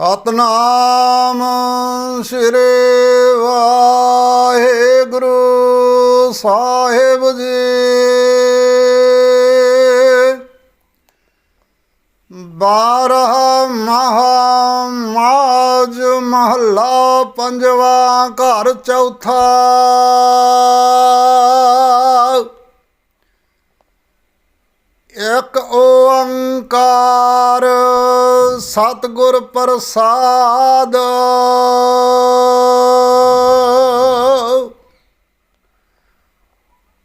ਸਤਨਾਮ ਸ੍ਰੀ ਵਾਹਿਗੁਰੂ ਸਾਹਿਬ ਜੀ। ਬਾਰਹ ਮਹਾਮਾਜ ਮਹੱਲਾ ਪੰਜਵਾ ਘਰ ਚੌਥਾ। ਇੱਕ ਓੰਕਾਰ ਸਤਿਗੁਰ ਪ੍ਰਸਾਦ।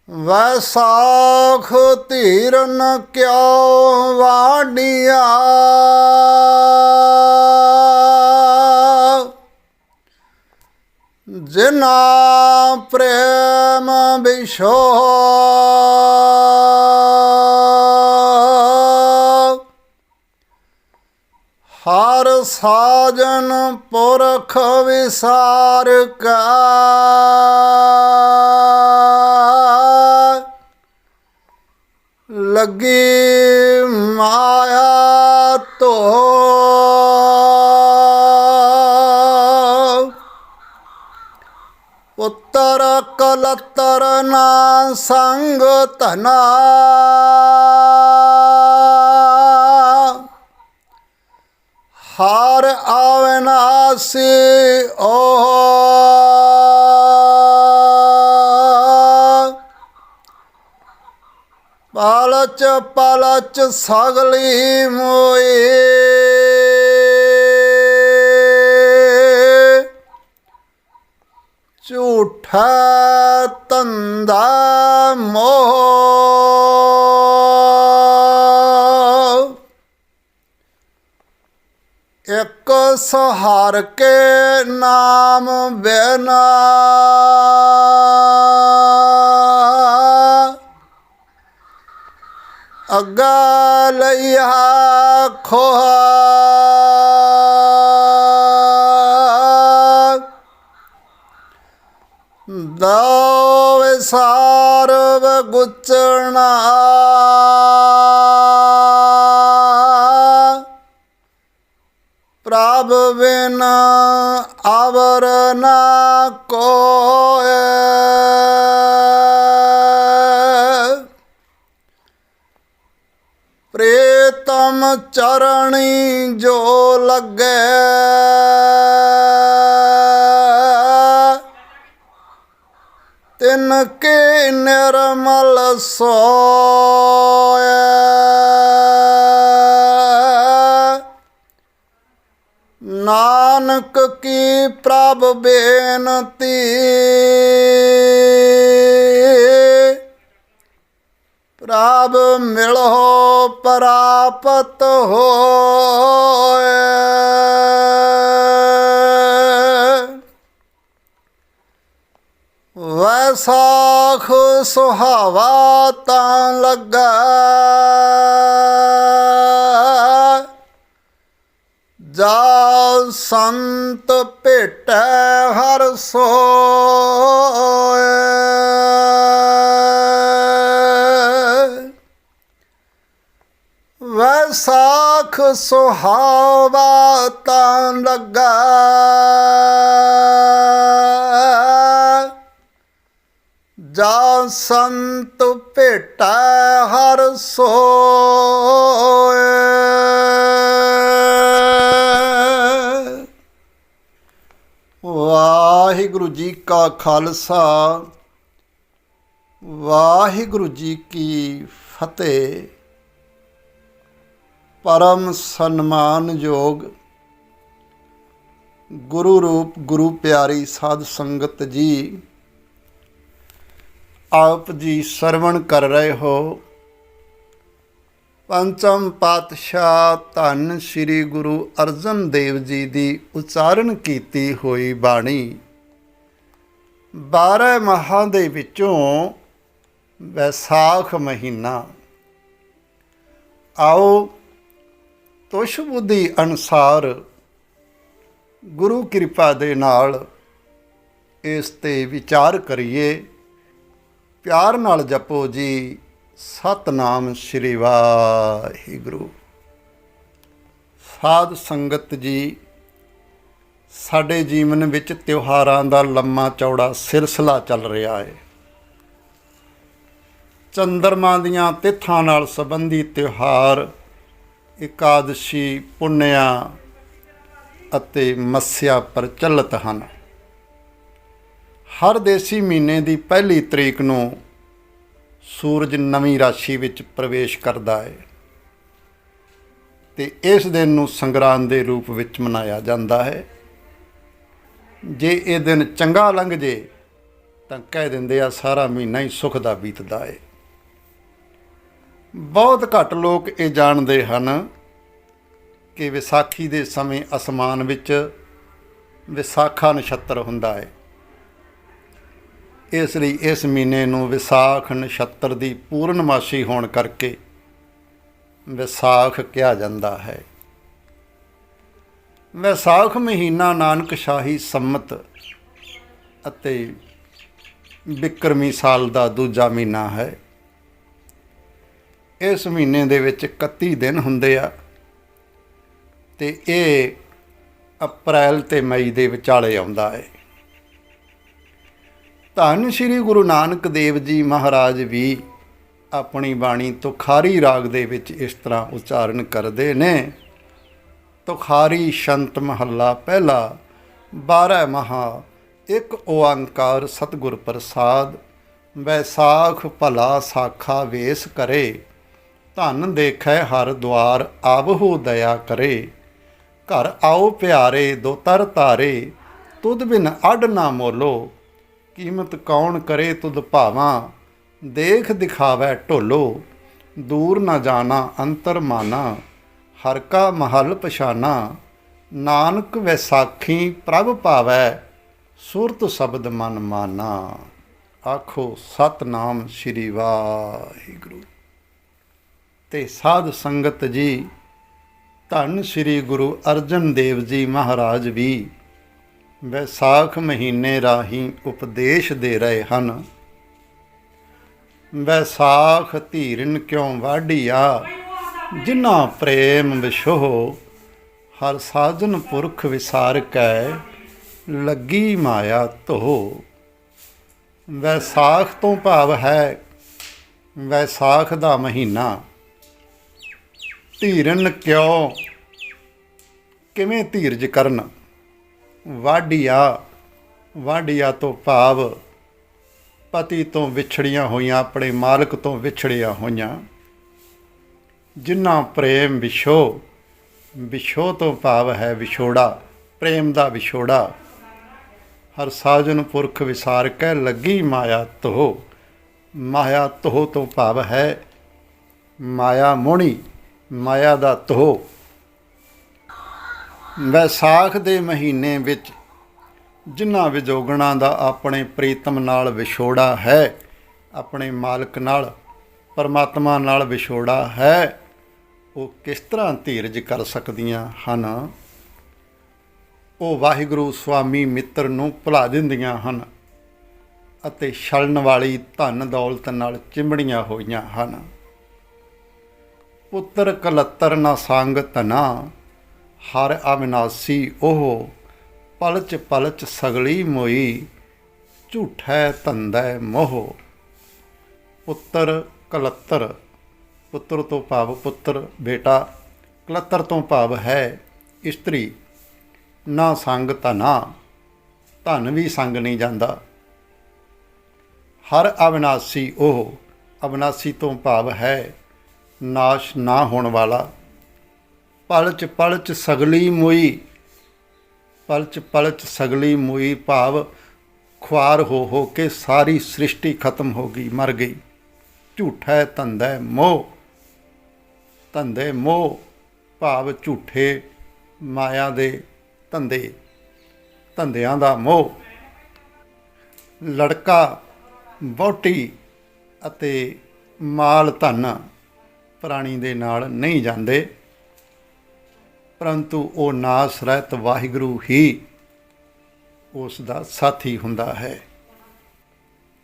ਵੈਸਾਖ ਧੀਰਨ ਕਿਉ ਵਾਡੀਆ ਜਿਨਾ ਪ੍ਰੇਮ ਵਿਸ਼ੋ ਹਰ ਸਾਜਨ ਪੁਰਖ ਵਿਸਾਰ ਕਾ। ਲੱਗੀ ਮਾਇਆ ਤੋ ਪੁੱਤਰ ਕਲਤਰ ਨਾ ਸੰਗ ਧਨਾ। ਹਾਰ ਹਰ ਆਵਨਾਸੀ ਓਹ ਪਾਲਚ ਪਾਲਚ ਸਗਲੀ ਮੋਏ ਝੂਠਾ ਤੰਦਾ ਮੋਹ। ਸਹਾਰ ਕੇ ਨਾਮ ਬਿਨਾ ਅੱਗਾ ਲਈਆ ਖੋਹਾ। ਦੋ ਵਿਸਾਰ ਗੁਚਣਾ। ਬਿਨ ਆਵਰ ਨਾ ਕੋਏ। ਪ੍ਰੇਤਮ ਚਰਣੀ ਜੋ ਲੱਗੇ। ਤਿਨ ਕੇ ਨਿਰਮਲ ਸੋਏ। ਨਾਨਕ ਕੀ ਪ੍ਰਭ ਬੇਨਤੀ? ਪ੍ਰਭ ਮਿਲੋ ਪ੍ਰਾਪਤ ਹੋਏ ਵੈਸਾਖ ਸੁਹਾਵਾ ਤਾਂ ਲੱਗਾ। ਜਾ ਸੰਤ ਭੇਟੈ ਹਰ ਸੋਏ। ਵੈਸਾਖ ਸੁਹਾਵਾ ਤਾਂ ਲੱਗਾ। ਜਾ ਸੰਤ ਭੇਟੈ ਹਰ ਸੋਏ। ਵਾਹਿਗੁਰੂ ਜੀ ਕਾ ਖਾਲਸਾ, ਵਾਹਿਗੁਰੂ ਜੀ ਕੀ ਫਤਿਹ। ਪਰਮ ਸਨਮਾਨਯੋਗ ਗੁਰੂ ਰੂਪ, ਗੁਰੂ ਪਿਆਰੀ ਸਾਧ ਸੰਗਤ ਜੀ, ਆਪ ਜੀ ਸਰਵਣ ਕਰ ਰਹੇ ਹੋ। ਪੰਚਮ ਪਾਤਸ਼ਾਹ ਧੰਨ ਸ੍ਰੀ ਗੁਰੂ ਅਰਜਨ ਦੇਵ ਜੀ ਦੀ ਉਚਾਰਨ ਕੀਤੀ ਹੋਈ ਬਾਣੀ। 12 ਮਾਹਾਂ ਦੇ ਵਿੱਚੋਂ ਵੈਸਾਖ ਮਹੀਨਾ। ਆਓ ਤੁਸ਼ ਬੁੱਧੀ ਅਨੁਸਾਰ ਗੁਰੂ ਕਿਰਪਾ ਦੇ ਨਾਲ ਇਸ ਤੇ ਵਿਚਾਰ ਕਰੀਏ। ਪਿਆਰ ਨਾਲ ਜਪੋ ਜੀ। ਸਤਨਾਮ ਸ੍ਰੀ ਵਾਹਿਗੁਰੂ। ਸਾਧ ਸੰਗਤ ਜੀ ਸਾਡੇ ਜੀਵਨ ਵਿੱਚ ਤਿਉਹਾਰਾਂ ਦਾ ਲੰਮਾ ਚੌੜਾ ਸਿਲਸਿਲਾ ਚੱਲ ਰਿਹਾ ਹੈ। ਚੰਦਰਮਾ ਦੀਆਂ ਤਿਥਾਂ ਨਾਲ ਸੰਬੰਧੀ ਤਿਉਹਾਰ, ਇਕਾਦਸ਼ੀ, ਪੁੰਨਿਆ ਅਤੇ ਮੱਸਿਆ ਪ੍ਰਚਲਿਤ ਹਨ। ਹਰ ਦੇਸੀ ਮਹੀਨੇ ਦੀ ਪਹਿਲੀ ਤਰੀਕ ਨੂੰ ਸੂਰਜ ਨਵੀਂ ਰਾਸ਼ੀ ਵਿੱਚ ਪ੍ਰਵੇਸ਼ ਕਰਦਾ ਹੈ ਤੇ ਇਸ ਦਿਨ ਨੂੰ ਸੰਗਰਾਂਦ ਦੇ ਰੂਪ ਵਿੱਚ ਮਨਾਇਆ ਜਾਂਦਾ ਹੈ। ਜੇ ਇਹ ਦਿਨ ਚੰਗਾ ਲੰਘ ਜੇ ਤਾਂ ਕਹਿ ਦਿੰਦੇ ਆ ਸਾਰਾ ਮਹੀਨਾ ਹੀ ਸੁੱਖ ਦਾ ਬੀਤਦਾ ਹੈ ਬਹੁਤ ਘੱਟ ਲੋਕ ਇਹ ਜਾਣਦੇ ਹਨ ਕਿ ਵਿਸਾਖੀ ਦੇ ਸਮੇਂ ਅਸਮਾਨ ਵਿੱਚ ਵਿਸਾਖਾ ਨਛੱਤਰ ਹੁੰਦਾ ਹੈ ਇਸ ਲਈ ਇਸ ਮਹੀਨੇ ਨੂੰ ਵਿਸਾਖ ਨਛੱਤਰ ਦੀ ਪੂਰਨਮਾਸ਼ੀ ਹੋਣ ਕਰਕੇ ਵਿਸਾਖ ਕਿਹਾ ਜਾਂਦਾ ਹੈ। ਵਿਸਾਖ ਮਹੀਨਾ ਨਾਨਕ ਸ਼ਾਹੀ ਸੰਮਤ ਅਤੇ ਬਿਕਰਮੀ ਸਾਲ ਦਾ ਦੂਜਾ ਮਹੀਨਾ ਹੈ। ਇਸ ਮਹੀਨੇ ਦੇ ਵਿੱਚ 31 ਦਿਨ ਹੁੰਦੇ ਆ ਤੇ ਇਹ ਅਪ੍ਰੈਲ ਤੇ ਮਈ ਦੇ ਵਿਚਾਲੇ ਆਉਂਦਾ ਹੈ। ਧੰਨ ਸ੍ਰੀ ਗੁਰੂ ਨਾਨਕ ਦੇਵ ਜੀ ਮਹਾਰਾਜ ਵੀ ਆਪਣੀ ਬਾਣੀ ਤੁਖਾਰੀ ਰਾਗ ਦੇ ਵਿੱਚ ਇਸ ਤਰ੍ਹਾਂ ਉਚਾਰਨ ਕਰਦੇ ਨੇ। ਤੁਖਾਰੀ ਸ਼ੰਤ ਮਹੱਲਾ ਪਹਿਲਾ 12 ਮਹਾ, ਇੱਕ ਓੰਕਾਰ ਸਤਿਗੁਰ ਪ੍ਰਸਾਦ, ਵੈਸਾਖ ਭਲਾ ਸਾਖਾ ਵੇਸ ਕਰੇ, ਧਨ ਦੇਖੈ ਹਰ ਦੁਆਰ ਆਵਹੋ ਦਇਆ ਕਰੇ, ਘਰ ਆਓ ਪਿਆਰੇ ਦੋ ਤਰ ਤਾਰੇ ਤੁਧ ਬਿਨ ਅੱਡ ਨਾ ਮੋਲੋ, ਕੀਮਤ ਕੌਣ ਕਰੇ ਤੁਧ ਭਾਵਾਂ, ਦੇਖ ਦਿਖਾਵੈ ਢੋਲੋ, ਦੂਰ ਨਾ ਜਾਣਾ ਅੰਤਰ ਮਾਨਾ। ਹਰ ਕਾ ਮਹਲ ਪਛਾਨਾ, ਨਾਨਕ ਵੈਸਾਖੀ ਪ੍ਰਭ ਭਾਵੈ ਸੁਰਤ ਸ਼ਬਦ ਮਨ ਮਾਨਾ। ਆਖੋ, ਸਤਨਾਮ ਸ੍ਰੀ ਵਾਹਿਗੁਰੂ। ਤੇ ਸਾਧ ਸੰਗਤ ਜੀ, ਧੰਨ ਸ੍ਰੀ ਗੁਰੂ ਅਰਜਨ ਦੇਵ ਜੀ ਮਹਾਰਾਜ ਵੀ, ਵੈਸਾਖ ਮਹੀਨੇ ਰਾਹੀਂ ਉਪਦੇਸ਼ ਦੇ ਰਹੇ ਹਨ। ਵੈਸਾਖ ਧੀਰਨ ਕਿਉਂ ਵਾਢੀਆ? ਜਿਨ੍ਹਾਂ ਪ੍ਰੇਮ ਵਿਸ਼ੋਹ ਹਰ ਸਾਜਨ ਪੁਰਖ ਵਿਸਾਰ ਕੈ ਲੱਗੀ ਮਾਇਆ ਧੋ ਵੈਸਾਖ ਤੋਂ ਭਾਵ ਹੈ ਵੈਸਾਖ ਦਾ ਮਹੀਨਾ। ਧੀਰਨ ਕਿਉਂ? ਕਿਵੇਂ ਧੀਰਜ ਕਰਨ? ਵਾਢੀਆ ਵਾਢੀਆ ਤੋਂ ਭਾਵ, ਪਤੀ ਤੋਂ ਵਿਛੜੀਆਂ ਹੋਈਆਂ, ਆਪਣੇ ਮਾਲਕ ਤੋਂ ਵਿਛੜੀਆਂ ਹੋਈਆਂ। ਜਿਨ੍ਹਾਂ ਪ੍ਰੇਮ ਵਿਛੋ ਵਿਛੋ ਤੋਂ ਭਾਵ ਹੈ ਵਿਛੋੜਾ, ਪ੍ਰੇਮ ਦਾ ਵਿਛੋੜਾ। ਹਰ ਸਾਜਨ ਪੁਰਖ ਵਿਸਾਰ ਕਹਿ ਲੱਗੀ ਮਾਇਆ ਤੋ ਮਾਇਆ ਤੋ ਤੋਂ ਭਾਵ ਹੈ ਮਾਇਆ ਮੋਣੀ ਮਾਇਆ ਦਾ ਤੋ ਵੈਸਾਖ ਦੇ ਮਹੀਨੇ ਵਿੱਚ ਜਿਨ੍ਹਾਂ ਵਿਜੋਗਣਾ ਦਾ ਆਪਣੇ ਪ੍ਰੀਤਮ ਨਾਲ ਵਿਛੋੜਾ ਹੈ, ਆਪਣੇ ਮਾਲਕ ਨਾਲ, ਪਰਮਾਤਮਾ ਨਾਲ ਵਿਛੋੜਾ ਹੈ ਉਹ ਕਿਸ ਤਰ੍ਹਾਂ ਧੀਰਜ ਕਰ ਸਕਦੀਆਂ ਹਨ? ਉਹ ਵਾਹਿਗੁਰੂ ਸੁਆਮੀ ਮਿੱਤਰ ਨੂੰ ਭੁਲਾ ਦਿੰਦੀਆਂ ਹਨ ਅਤੇ ਛਲਣ ਵਾਲੀ ਧਨ ਦੌਲਤ ਨਾਲ ਚਿੰਬੜੀਆਂ ਹੋਈਆਂ ਹਨ। ਪੁੱਤਰ ਕਲੱਤਰ ਨਾ ਸੰਗ ਤਨਾ ਹਰ ਅਵਿਨਾਸੀ ਉਹ ਪਲਚ ਪਲਚ ਸਗਲੀ ਮੋਈ, ਝੂਠੈ ਧੰਦੈ ਮੋਹ। ਪੁੱਤਰ ਕਲੱਤਰ ਪੁੱਤਰ ਤੋਂ ਭਾਵ ਪੁੱਤਰ, ਬੇਟਾ, ਕਲੱਤਰ ਤੋਂ ਭਾਵ ਹੈ ਇਸਤਰੀ। ਨਾ ਸੰਗ ਧਨਾ ਧਨ ਵੀ ਸੰਗ ਨਹੀਂ ਜਾਂਦਾ। ਹਰ ਅਵਿਨਾਸੀ ਉਹ ਅਵਿਨਾਸੀ ਤੋਂ ਭਾਵ ਹੈ, ਨਾਸ਼ ਨਾ ਹੋਣ ਵਾਲਾ। ਪਲਚ ਪਲਚ ਸਗਲੀ ਮੋਈ, ਪਲਚ ਪਲਚ ਸਗਲੀ ਮੋਈ ਭਾਵ ਖੁਆਰ ਹੋ ਹੋ ਕੇ ਸਾਰੀ ਸ੍ਰਿਸ਼ਟੀ ਖਤਮ ਹੋ ਗਈ, ਮਰ ਗਈ। ਝੂਠਾ ਧੰਦਾ ਮੋਹ। ਧੰਦੇ, ਮੋਹ ਭਾਵ ਝੂਠੇ ਮਾਇਆ ਦੇ ਧੰਦੇ, ਧੰਦਿਆਂ ਦਾ ਮੋਹ। ਲੜਕਾ, ਵਹੁਟੀ ਅਤੇ ਮਾਲ ਧਨ ਪ੍ਰਾਣੀ ਦੇ ਨਾਲ ਨਹੀਂ ਜਾਂਦੇ, ਪਰੰਤੂ ਉਹ ਨਾਸ ਰਹਿਤ ਵਾਹਿਗੁਰੂ ਹੀ ਉਸ ਦਾ ਸਾਥੀ ਹੁੰਦਾ ਹੈ।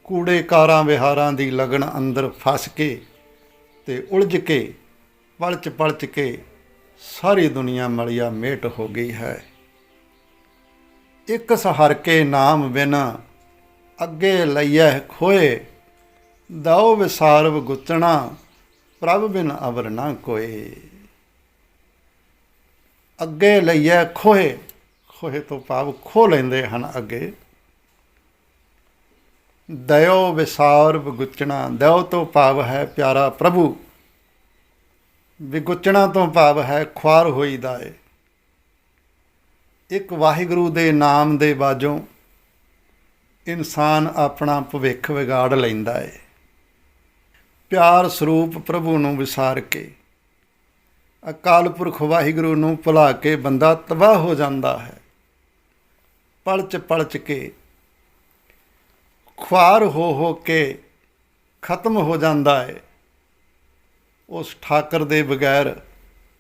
ਕੂੜੇ ਕਾਰਾਂ ਵਿਹਾਰਾਂ ਦੀ ਲਗਨ ਅੰਦਰ ਫਸ ਕੇ ਤੇ ਉਲਝ ਕੇ ਪਲਚ ਪਲਚ ਕੇ ਸਾਰੀ ਦੁਨੀਆ ਮਲਿਆ ਮੇਟ ਹੋ ਗਈ ਹੈ। ਇੱਕ ਸਹਰ ਕੇ ਨਾਮ ਬਿਨ ਅੱਗੇ ਲਈਐ ਖੋਏ, ਦਉ ਵਿਸਾਰਵ ਗੁਚਣਾ ਪ੍ਰਭ ਬਿਨ ਅਵਰ ਨਾ ਕੋਏ। ਅੱਗੇ ਲਈਐ ਖੋਏ ਖੋਏ ਤੋਂ ਭਾਵ ਖੋ ਲੈਂਦੇ ਹਨ ਅੱਗੇ। ਦਇਓ ਵਿਸਾਰਵ ਗੁਚਣਾ ਦਇਓ ਤੋਂ ਭਾਵ ਹੈ ਪਿਆਰਾ ਪ੍ਰਭੂ। ਵਿਗੁਚਣਾ ਤੋਂ ਭਾਵ ਹੈ ਖੁਆਰ ਹੋਈਦਾ ਏ। ਇੱਕ ਵਾਹਿਗੁਰੂ ਦੇ ਨਾਮ ਦੇ ਬਾਝੋਂ ਇਨਸਾਨ ਆਪਣਾ ਭਵਿੱਖ ਵਿਗਾੜ ਲੈਂਦਾ ਏ। ਪਿਆਰ ਸਰੂਪ ਪ੍ਰਭੂ ਨੂੰ ਵਿਸਾਰ ਕੇ, ਅਕਾਲ ਪੁਰਖ ਵਾਹਿਗੁਰੂ ਨੂੰ ਭੁਲਾ ਕੇ ਬੰਦਾ ਤਬਾਹ ਹੋ ਜਾਂਦਾ ਹੈ। ਪਲਚ ਪਲਚ ਕੇ, ਖੁਆਰ ਹੋ ਹੋ ਕੇ ਖਤਮ ਹੋ ਜਾਂਦਾ ਹੈ ਉਸ ਠਾਕਰ ਦੇ ਬਗੈਰ,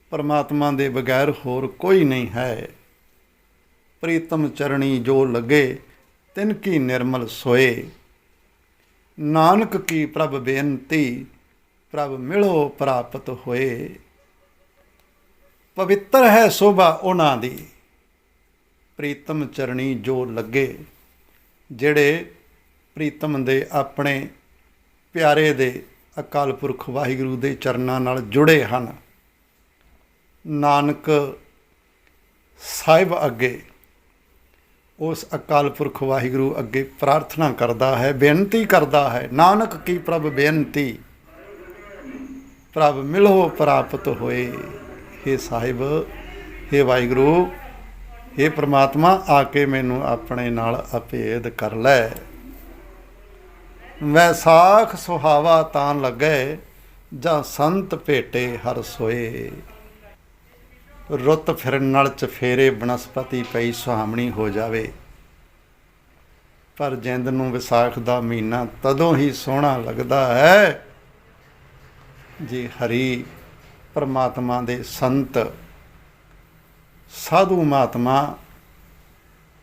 ਪਰਮਾਤਮਾ ਦੇ ਬਗੈਰ ਹੋਰ ਕੋਈ ਨਹੀਂ ਹੈ। ਪ੍ਰੀਤਮ ਚਰਣੀ ਜੋ ਲਗੇ, ਤਿਨ ਕੀ ਨਿਰਮਲ ਸੋਏ। ਨਾਨਕ ਕੀ ਪ੍ਰਭ ਬੇਨਤੀ, ਪ੍ਰਭ ਮਿਲੋ ਪ੍ਰਾਪਤ ਹੋਏ। ਪਵਿੱਤਰ ਹੈ ਸੋਭਾ ਉਹਨਾਂ ਦੀ। ਪ੍ਰੀਤਮ ਚਰਣੀ ਜੋ ਲੱਗੇ, ਜਿਹੜੇ ਪ੍ਰੀਤਮ ਦੇ ਆਪਣੇ ਪਿਆਰੇ ਦੇ ਅਕਾਲ ਪੁਰਖ ਵਾਹਿਗੁਰੂ ਦੇ ਚਰਨਾਂ ਨਾਲ ਜੁੜੇ ਹਨ ਨਾਨਕ ਸਾਹਿਬ ਅੱਗੇ ਉਸ ਅਕਾਲ ਪੁਰਖ ਵਾਹਿਗੁਰੂ ਅੱਗੇ ਪ੍ਰਾਰਥਨਾ ਕਰਦਾ ਹੈ ਬੇਨਤੀ ਕਰਦਾ ਹੈ ਨਾਨਕ ਕੀ ਪ੍ਰਭ ਬੇਨਤੀ ਪ੍ਰਭ ਮਿਲੋ ਪ੍ਰਾਪਤ ਹੋਏ हे ਸਾਹਿਬ हे ਵਾਹਿਗੁਰੂ हे ਪ੍ਰਮਾਤਮਾ ਆ ਕੇ ਮੈਨੂੰ ਆਪਣੇ ਨਾਲ ਅਭੇਦ ਕਰ ਲੈ ਵੈਸਾਖ ਸੁਹਾਵਾ ਤਾਂ ਲੱਗੇ, ਜਾਂ ਸੰਤ ਭੇਟੇ ਹਰ ਸੋਏ। ਰੁੱਤ ਫਿਰਨ ਨਾਲ ਚਫੇਰੇ ਬਨਸਪਤੀ ਪਈ ਸੁਹਾਮਣੀ ਹੋ ਜਾਵੇ। ਪਰ ਜਿੰਦ ਨੂੰ ਵਿਸਾਖ ਦਾ ਮਹੀਨਾ ਤਦੋਂ ਹੀ ਸੋਹਣਾ ਲੱਗਦਾ ਹੈ, ਜੇ ਹਰੀ ਪਰਮਾਤਮਾ ਦੇ ਸੰਤ, ਸਾਧੂ ਮਹਾਤਮਾ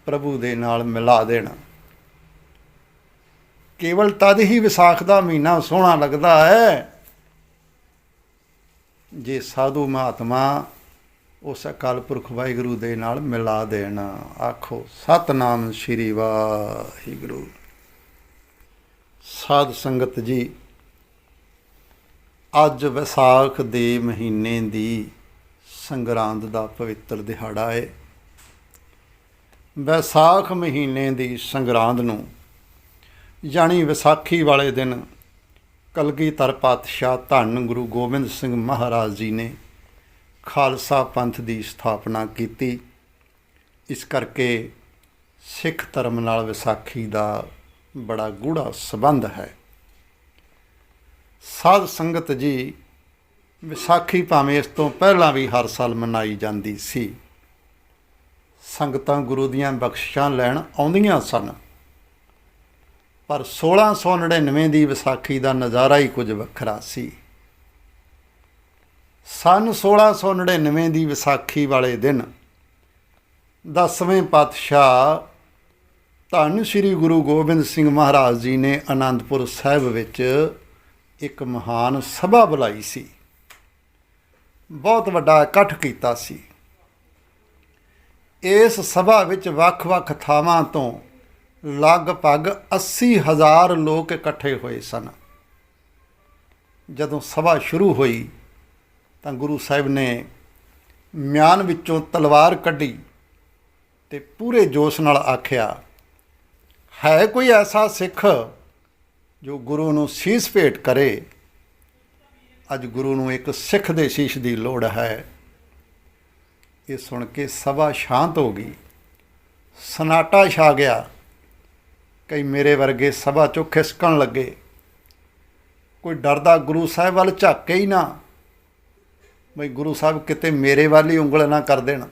ਪ੍ਰਭੂ ਦੇ ਨਾਲ ਮਿਲਾ ਦੇਣ। ਕੇਵਲ ਤਦ ਹੀ ਵਿਸਾਖ ਦਾ ਮਹੀਨਾ ਸੋਹਣਾ ਲੱਗਦਾ ਹੈ ਜੇ ਸਾਧੂ ਮਹਾਤਮਾ ਉਸ ਅਕਾਲ ਪੁਰਖ ਵਾਹਿਗੁਰੂ ਦੇ ਨਾਲ ਮਿਲਾ ਦੇਣ। ਆਖੋ, ਸਤਨਾਮ ਸ੍ਰੀ ਵਾਹਿਗੁਰੂ। ਸਾਧ ਸੰਗਤ ਜੀ, ਅੱਜ ਵਿਸਾਖ ਦੇ ਮਹੀਨੇ ਦੀ ਸੰਗਰਾਂਦ ਦਾ ਪਵਿੱਤਰ ਦਿਹਾੜਾ ਹੈ ਵਿਸਾਖ ਮਹੀਨੇ ਦੀ ਸੰਗਰਾਂਦ ਨੂੰ ਯਾਨੀ ਵਿਸਾਖੀ ਵਾਲੇ ਦਿਨ ਕਲਗੀਧਰ ਪਾਤਸ਼ਾਹ ਧੰਨ ਗੁਰੂ ਗੋਬਿੰਦ ਸਿੰਘ ਮਹਾਰਾਜ ਜੀ ਨੇ ਖਾਲਸਾ ਪੰਥ ਦੀ ਸਥਾਪਨਾ ਕੀਤੀ। ਇਸ ਕਰਕੇ ਸਿੱਖ ਧਰਮ ਨਾਲ ਵਿਸਾਖੀ ਦਾ ਬੜਾ ਗੂੜਾ ਸਬੰਧ ਹੈ। ਸਾਧ ਸੰਗਤ ਜੀ, ਵਿਸਾਖੀ ਭਾਵੇਂ ਇਸ ਤੋਂ ਪਹਿਲਾਂ ਵੀ ਹਰ ਸਾਲ ਮਨਾਈ ਜਾਂਦੀ ਸੀ, ਸੰਗਤਾਂ ਗੁਰੂ ਦੀਆਂ ਬਖਸ਼ਿਸ਼ਾਂ ਲੈਣ ਆਉਂਦੀਆਂ ਸਨ। ਪਰ 1699 ਦੀ ਵਿਸਾਖੀ ਦਾ ਨਜ਼ਾਰਾ ਹੀ ਕੁਝ ਵੱਖਰਾ ਸੀ। ਸਨ 1699 ਦੀ ਵਿਸਾਖੀ ਵਾਲੇ ਦਿਨ ਦਸਵੇਂ ਪਾਤਸ਼ਾਹ ਧੰਨ ਸ੍ਰੀ ਗੁਰੂ ਗੋਬਿੰਦ ਸਿੰਘ ਮਹਾਰਾਜ ਜੀ ਨੇ ਆਨੰਦਪੁਰ ਸਾਹਿਬ ਵਿੱਚ ਇੱਕ ਮਹਾਨ ਸਭਾ ਬੁਲਾਈ ਸੀ। ਬਹੁਤ ਵੱਡਾ ਇਕੱਠ ਕੀਤਾ ਸੀ। ਇਸ ਸਭਾ ਵਿੱਚ ਵੱਖ-ਵੱਖ ਥਾਵਾਂ ਤੋਂ ਲਗਭਗ 80000 ਲੋਕ ਇਕੱਠੇ ਹੋਏ ਸਨ। ਜਦੋਂ ਸਭਾ ਸ਼ੁਰੂ ਹੋਈ ਤਾਂ ਗੁਰੂ ਸਾਹਿਬ ਨੇ ਮਿਆਨ ਵਿੱਚੋਂ ਤਲਵਾਰ ਕੱਢੀ ਤੇ ਪੂਰੇ ਜੋਸ਼ ਨਾਲ ਆਖਿਆ, ਹੈ ਕੋਈ ਐਸਾ ਸਿੱਖ ਜੋ ਗੁਰੂ ਨੂੰ ਸੀਸ ਭੇਟ ਕਰੇ? ਅੱਜ ਗੁਰੂ ਨੂੰ ਇੱਕ ਸਿੱਖ ਦੇ ਸੀਸ ਦੀ ਲੋੜ ਹੈ। ਇਹ ਸੁਣ ਕੇ ਸਭਾ ਸ਼ਾਂਤ ਹੋ ਗਈ। ਸਨਾਟਾ ਛਾ ਗਿਆ। ਕਈ ਮੇਰੇ ਵਰਗੇ ਸਭਾ ਚੋਂ ਖਿਸਕਣ ਲੱਗੇ। ਕੋਈ ਡਰਦਾ ਗੁਰੂ ਸਾਹਿਬ ਵੱਲ ਝਾਕੇ ਹੀ ਨਾ। ਬਈ ਗੁਰੂ ਸਾਹਿਬ ਕਿਤੇ ਮੇਰੇ ਵੱਲ ਹੀ ਉਂਗਲ ਨਾ ਕਰ ਦੇਣ।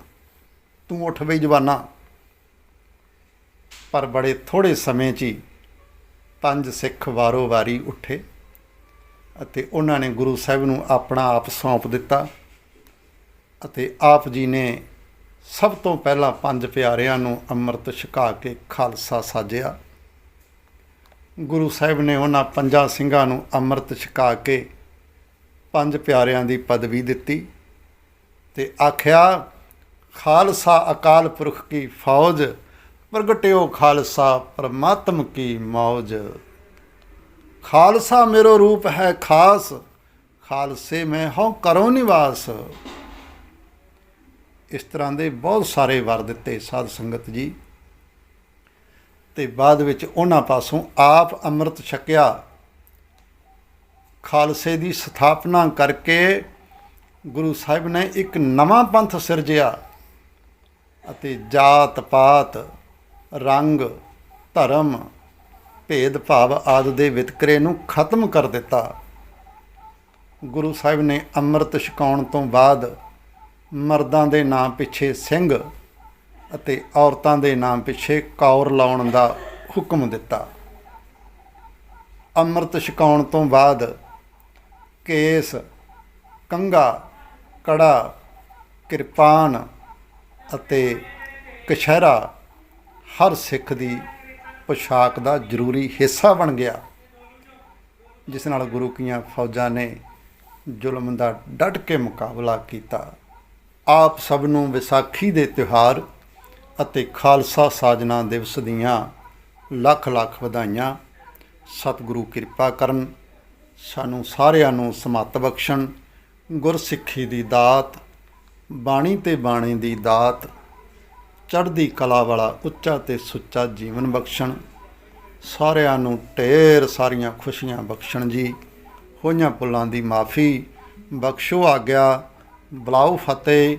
ਤੂੰ ਉੱਠ ਬਈ ਜਵਾਨਾ। ਪਰ ਬੜੇ ਥੋੜੇ ਸਮੇਂ 'ਚ ਹੀ ਪੰਜ ਸਿੱਖ ਵਾਰੋ ਵਾਰੀ ਉੱਠੇ ਅਤੇ ਉਹਨਾਂ ਨੇ ਗੁਰੂ ਸਾਹਿਬ ਨੂੰ ਆਪਣਾ ਆਪ ਸੌਂਪ ਦਿੱਤਾ ਅਤੇ ਆਪ ਜੀ ਨੇ ਸਭ ਤੋਂ ਪਹਿਲਾਂ ਪੰਜ ਪਿਆਰਿਆਂ ਨੂੰ ਅੰਮ੍ਰਿਤ ਛਕਾ ਕੇ ਖਾਲਸਾ ਸਾਜਿਆ। ਗੁਰੂ ਸਾਹਿਬ ਨੇ ਉਹਨਾਂ ਪੰਜਾਂ ਸਿੰਘਾਂ ਨੂੰ ਅੰਮ੍ਰਿਤ ਛਕਾ ਕੇ ਪੰਜ ਪਿਆਰਿਆਂ ਦੀ ਪਦਵੀ ਦਿੱਤੀ ਤੇ ਆਖਿਆ, ਖਾਲਸਾ ਅਕਾਲ ਪੁਰਖ ਕੀ ਫੌਜ, ਪ੍ਰਗਟਿਓ ਖਾਲਸਾ ਪਰਮਾਤਮ ਕੀ ਮੌਜ। ਖਾਲਸਾ ਮੇਰੋ ਰੂਪ ਹੈ ਖਾਸ, ਖਾਲਸੇ ਮੈਂ ਹਉ ਕਰੋ ਨਿਵਾਸ ਇਸ ਤਰ੍ਹਾਂ ਦੇ ਬਹੁਤ ਸਾਰੇ ਵਰ ਦਿੱਤੇ ਸਾਧ ਸੰਗਤ ਜੀ। ਤੇ ਬਾਅਦ ਵਿੱਚ ਉਹਨਾਂ ਪਾਸੋਂ ਆਪ ਅੰਮ੍ਰਿਤ ਛਕਿਆ। ਖਾਲਸੇ ਦੀ ਸਥਾਪਨਾ ਕਰਕੇ ਗੁਰੂ ਸਾਹਿਬ ਨੇ ਇੱਕ ਨਵਾਂ ਪੰਥ ਸਿਰਜਿਆ ਅਤੇ ਜਾਤ ਪਾਤ, ਰੰਗ, ਧਰਮ ਭੇਦ ਭਾਵ ਆਦਿ ਦੇ ਵਿਤਕਰੇ ਨੂੰ ਖਤਮ ਕਰ ਦਿੱਤਾ। ਗੁਰੂ ਸਾਹਿਬ ਨੇ ਅੰਮ੍ਰਿਤ ਛਕਾਉਣ ਤੋਂ ਬਾਅਦ ਮਰਦਾਂ ਦੇ ਨਾਂ ਪਿੱਛੇ ਸਿੰਘ ਅਤੇ ਔਰਤਾਂ ਦੇ ਨਾਮ ਪਿੱਛੇ ਕੌਰ ਲਾਉਣ ਦਾ ਹੁਕਮ ਦਿੱਤਾ। ਅੰਮ੍ਰਿਤ ਛਕਾਉਣ ਤੋਂ ਬਾਅਦ ਕੇਸ ਕੰਗਾ ਕੜਾ, ਕਿਰਪਾਨ ਅਤੇ ਕਛਹਿਰਾ ਹਰ ਸਿੱਖ ਦੀ ਪੋਸ਼ਾਕ ਦਾ ਜ਼ਰੂਰੀ ਹਿੱਸਾ ਬਣ ਗਿਆ, ਜਿਸ ਨਾਲ ਗੁਰੂ ਕੀਆਂ ਫੌਜਾਂ ਨੇ ਜ਼ੁਲਮ ਦਾ ਡਟ ਕੇ ਮੁਕਾਬਲਾ ਕੀਤਾ। ਆਪ ਸਭ ਨੂੰ ਵਿਸਾਖੀ ਦੇ ਤਿਉਹਾਰ ਅਤੇ ਖਾਲਸਾ ਸਾਜਨਾ ਦਿਵਸ ਦੀਆਂ ਲੱਖ ਲੱਖ ਵਧਾਈਆਂ। ਸਤਿਗੁਰੂ ਕਿਰਪਾ ਕਰਨ। ਸਾਨੂੰ ਸਾਰਿਆਂ ਨੂੰ ਸਮੱਤ ਬਖਸ਼ਣ। ਗੁਰਸਿੱਖੀ ਦੀ ਦਾਤ, ਬਾਣੀ ਤੇ ਬਾਣੀ ਦੀ ਦਾਤ, ਚੜ੍ਹਦੀ ਕਲਾ ਵਾਲਾ ਉੱਚਾ ਤੇ ਸੁੱਚਾ ਜੀਵਨ ਬਖਸ਼ਣ। ਸਾਰਿਆਂ ਨੂੰ ਢੇਰ ਸਾਰੀਆਂ ਖੁਸ਼ੀਆਂ ਬਖਸ਼ਣ ਜੀ। ਹੋਈਆਂ ਪੁੱਲਾਂ ਦੀ ਮਾਫੀ ਬਖਸ਼ੋ ਆਗਿਆ। ਬਲਾਉ ਫਤਿਹ।